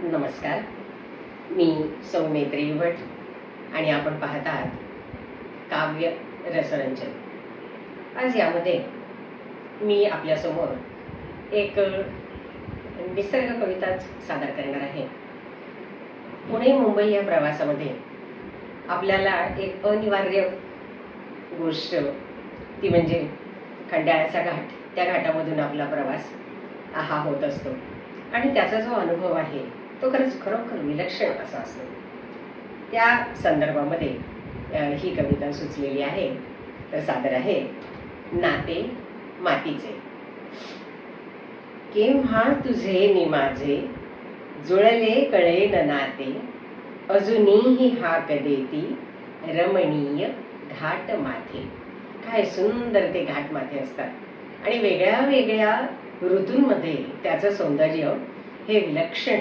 नमस्कार. मी सौमित्री भट आणि आपण पाहत आहात काव्य रसरंजन. आज यामध्ये मी आपल्यासमोर एक निसर्ग कविताच सादर करणार आहे. पुणे मुंबई या प्रवासामध्ये आपल्याला एक अनिवार्य गोष्ट ती म्हणजे खंडाळ्याचा घाट. त्या घाटामधून आपला प्रवास हा होत असतो. आणि त्याचा जो अनुभव आहे तो खरंच खरोखर विलक्षण असा असतो. त्या संदर्भामध्ये ही कविता सुचलेली आहे. तर सादर आहे नाते मातीचे. केव्हा तुझे नि माझे जुळले कळे न नाते अजूनही हाक देती रमणीय घाट माथे. काय सुंदर ते घाट माथे असतात. आणि वेगळ्या वेगळ्या ऋतूंमध्ये त्याचं सौंदर्य हे विलक्षण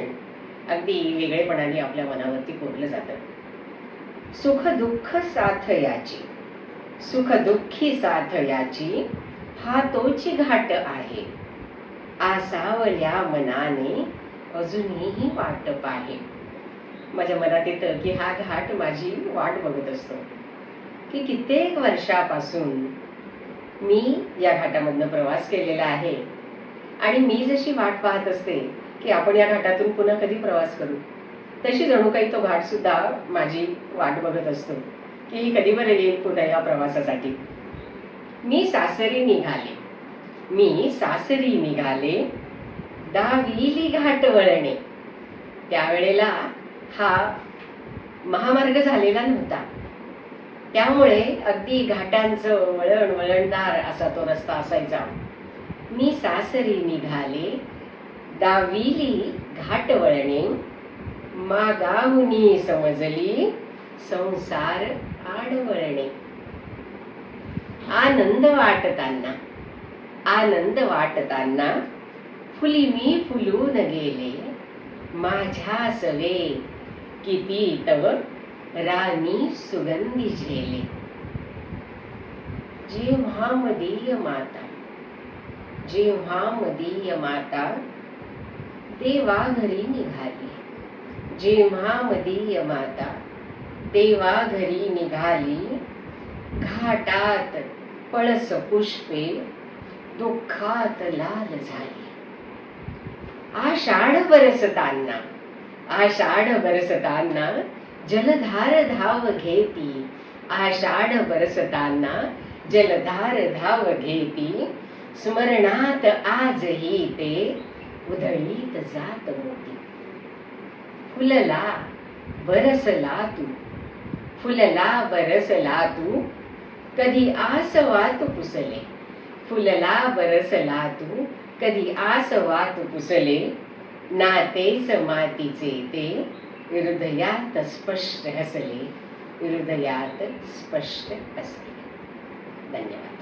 अगदी वेगळेपणाने आपल्या मनावरती कोरलं जातं. सुख दुःख साथ याची सुख दुःखी साथ याची हा तोची घाट आहे. आसावल्या मनाने अजूनही वाट पाहे माझ्या मनात येतं की हा घाट माझी वाट बघत असतो. की कित्येक वर्षापासून मी या घाटामधनं प्रवास केलेला आहे. आणि मी जशी वाट पाहत असते की आपण या घाटातून पुन्हा कधी प्रवास करू? तशी जणू काही तो घाट सुद्धा माझी वाट बघत असतो की कधी बरं येईल पुन्हा या प्रवासासाठी. मी सासरी निघाले. मी सासरी निघाले दहावीली घाट वळणे. त्यावेळेला हा महामार्ग झालेला नव्हता. त्यामुळे अगदी घाटांचं वळण वळणदार असा तो रस्ता असायचा. मी सासरी निघाले दाविली घाट वळणे मागाहुनी समजली संसार आडवळणे. आनंद वाटताना आनंद वाटताना फुली मी फुलून गेले. माझ्या सवे किती तव राणी सुगंधी झेले. जेव्हा मदीय माता जेव्हा मदीय माता देवा घरी निघाली. जेव्हा मदीय माता देवा घरी निघाली घाटात पळस पुष्पे दुःखात लाल झाली. आषाढ बरसताना आषाढ बरसताना जलधार धाव घेती. आषाढ बरसताना जलधार धाव घेती. स्मरणात आजही ते उधळीत जात होती फुलला बरसला तू. फुलला बरसला तू. कधी आसवात पुसले. फुलला बरसला तू. कधी आसवात पुसले. नाते समातीचे ते. हृदयात स्पष्ट हसले. हृदयात स्पष्ट हसले. धन्यवाद.